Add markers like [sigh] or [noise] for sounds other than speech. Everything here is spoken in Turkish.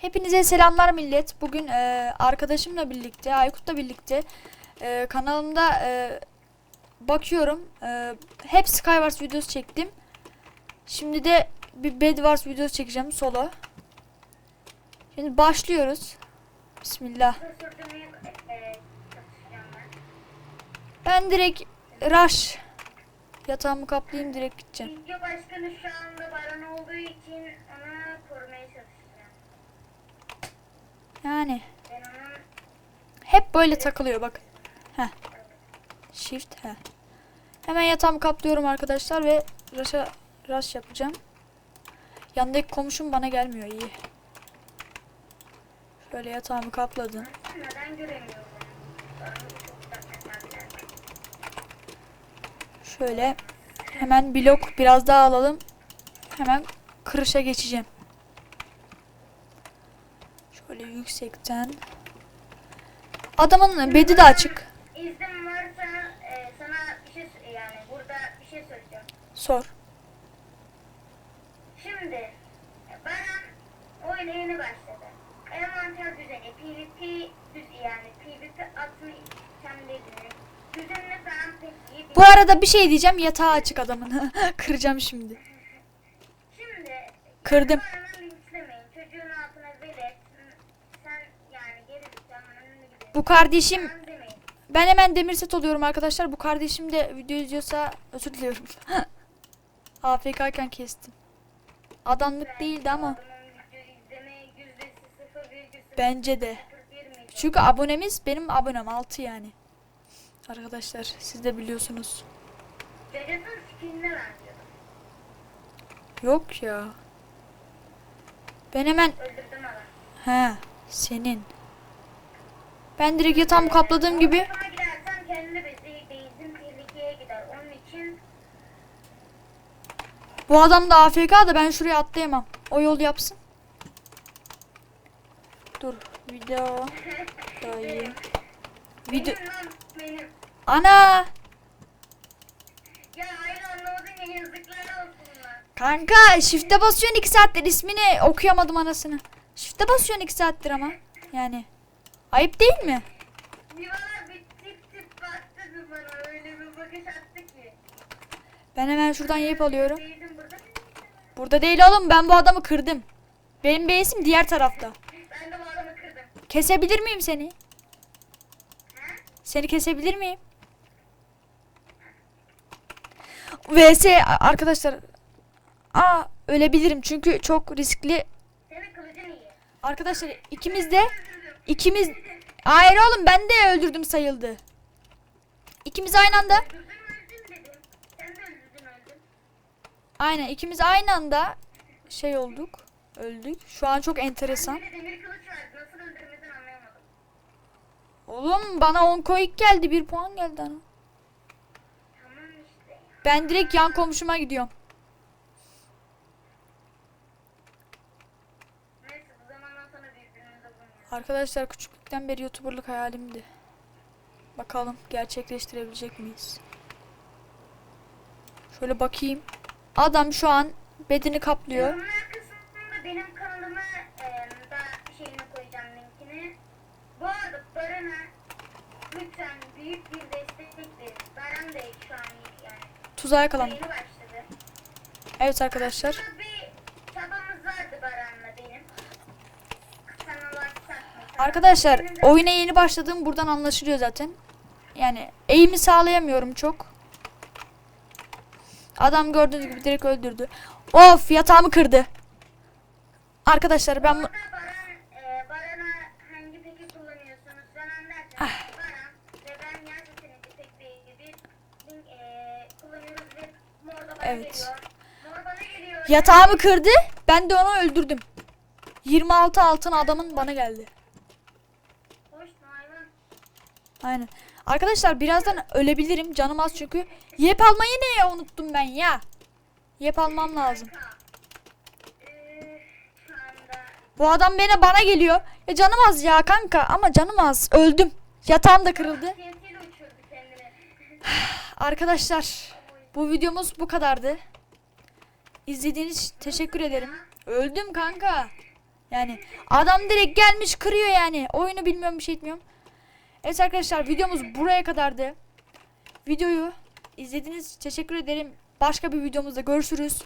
Hepinize selamlar millet. Bugün e, arkadaşımla birlikte, Aykut'la birlikte e, kanalımda e, bakıyorum. E, hep Skywars videosu çektim. Şimdi de bir Bedwars videosu çekeceğim solo. Şimdi başlıyoruz. Bismillah. Ben. Direkt rush yatağımı kaplayayım direkt gideceğim. Video başkanı şu anda baran olduğu için onu Yani hep böyle takılıyor bak. Heh. Shift he. Hemen yatağımı kaplıyorum arkadaşlar ve rush'a rush yapacağım. Yandaki komşum bana gelmiyor iyi. Şöyle yatağımı kapladım. Şöyle hemen blok biraz daha alalım. Hemen kırışa geçeceğim. Şöyle yüksekten. Adamın bedi de açık. İzin varsa e, sana bir şey yani burada bir şey söyleyeceğim. Sor. Şimdi e, Baran oyuna yeni başladı. Envanter düzeni, PvP düz yani PvP atma işlemlerini düzenini falan pek iyi Bu arada bir şey diyeceğim. Yatağı açık adamın. [laughs] Kıracağım şimdi. Şimdi Kırdım. Baran'ı Bu kardeşim ben hemen demir set oluyorum arkadaşlar. Bu kardeşim de video izliyorsa özür diliyorum. [laughs] AFK'ken kestim. Adamlık değildi ama bence de. Çünkü abonemiz benim abonem 6 yani. Arkadaşlar siz de biliyorsunuz. Yok ya. Ben hemen he senin. Ben direkt yatağımı kapladığım gibi bu adam da AFK da ben şuraya atlayamam. O yol yapsın. Dur video dayı. [laughs] Video ana Ya kanka shift'e basıyorsun 2 saattir ismini okuyamadım anasını. Shift'e basıyorsun 2 saattir ama. Yani ayıp değil mi? Divala bir tip tip baktı bana öyle bir bakış attı ki. Ben hemen şuradan yiyip alıyorum. Burada. Burada değil oğlum ben bu adamı kırdım. Benim base'im diğer tarafta. Ben de bu adamı kırdım. Kesebilir miyim seni? Ha? Seni kesebilir miyim? VS arkadaşlar. Aa ölebilirim çünkü çok riskli. Senin kılıcın iyi. Arkadaşlar ikimiz de ikimiz Hayır oğlum ben de öldürdüm sayıldı. İkimiz aynı anda aynen ikimiz aynı anda şey olduk. Öldük. Şu an çok enteresan. Oğlum bana 10 koyuk geldi. 1 puan geldi ana. Ben direkt yan komşuma gidiyorum. Arkadaşlar küçüklükten beri YouTuber'lık hayalimdi. Bakalım gerçekleştirebilecek miyiz? Şöyle bakayım. Adam şu an bedeni kaplıyor. Yorumlar kısmında benim kanalıma e, da şeyini koyacağım linkini. Bu arada Baran'a lütfen büyük bir destek verin. Baran da şu an yani Tuzağa yeni başladı. Evet arkadaşlar. Arkadaşlar oyuna yeni başladığım buradan anlaşılıyor zaten. Yani eğimi sağlayamıyorum çok. Adam gördüğünüz gibi direkt öldürdü. Of yatağımı kırdı. Arkadaşlar ben e, Baran'a hangi peki kullanıyorsunuz falan derken Ah. Baran ve ben yan seçenekli tek bir bir link e, kullanıyoruz ve mor da bana Evet. geliyor. Mor bana geliyor. yatağımı kırdı. Ben de onu öldürdüm. 26 altın adamın bana geldi. Aynen. Arkadaşlar birazdan ölebilirim. Canım az çünkü. Yep almayı neye unuttum ben ya. Yep almam lazım. Bu adam bana bana geliyor. Ya canım az ya kanka ama canım az. Öldüm. Yatağım da kırıldı. [sighs] Arkadaşlar bu videomuz bu kadardı. İzlediğiniz için teşekkür ederim. Öldüm kanka. Yani adam direkt gelmiş kırıyor yani. Oyunu bilmiyorum bir şey etmiyorum. Evet arkadaşlar videomuz buraya kadardı. Videoyu izlediğiniz için teşekkür ederim. Başka bir videomuzda görüşürüz.